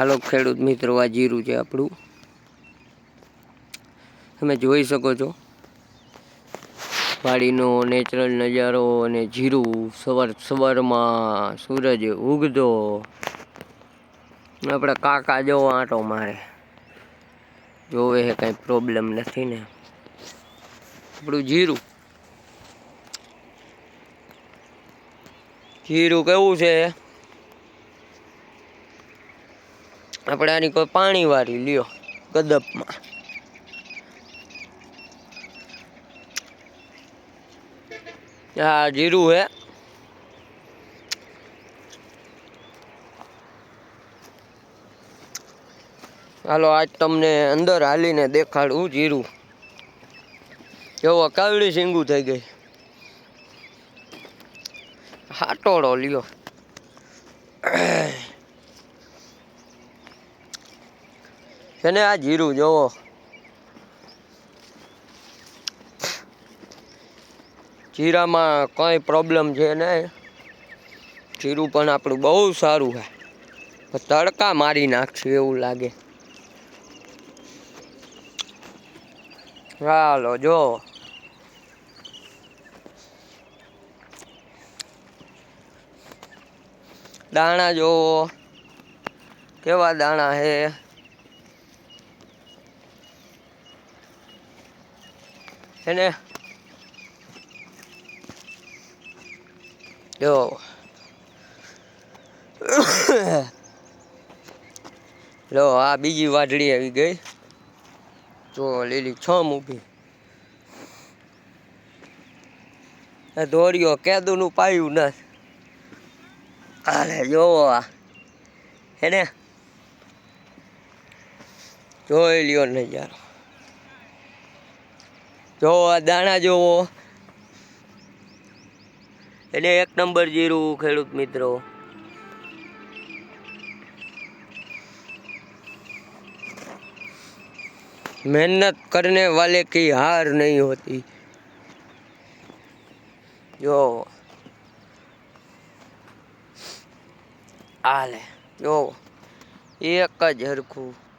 હાલો, ખેડૂત મિત્રો, આ જીરું છે આપણું. તમે જોઈ શકો છો. વાડીનો નેચરલ નજારો અને જીરું સવાર, સવારમાં સૂરજ ઉગતો. આપણા કાકા જો આંટો મારે. જોવે છે કાંઈ પ્રોબ્લેમ નથી ને. આપણું જીરું. જીરું કેવું છે? આપણે આની કોઈ પાણી વાળી, લ્યો, ગદપમાં. આ જીરું હે. હાલો, આજ તમને અંદર હાલીને દેખાડું જીરું. જેવો કાવડી સિંગુ થઈ ગઈ. હાટોળો, લ્યો. છે ને આ જીરું જોવો. જીરામાં કંઈ પ્રોબ્લેમ છે નહીં. જીરું પણ આપણું બહુ સારું છે. તડકા મારી નાખશે એવું લાગે. ચાલો જો. દાણા જોવો. કેવા દાણા હે એને જો. લો, આ બીજી વાદળી આવી ગઈ. જો, લીલી છમ ઊભી. દોર્યો કેદુનું પાયું ન હાલે જોવો આ. હેને જોઈ લ્યો નજારો. જો આ દાણા જોવો. એટલે એક નંબર જીરું, ખેડૂત મિત્રો. મહેનત કરને વાલે કી હાર નહીં હોતી. જો. આલે જો. એક જ હરખું.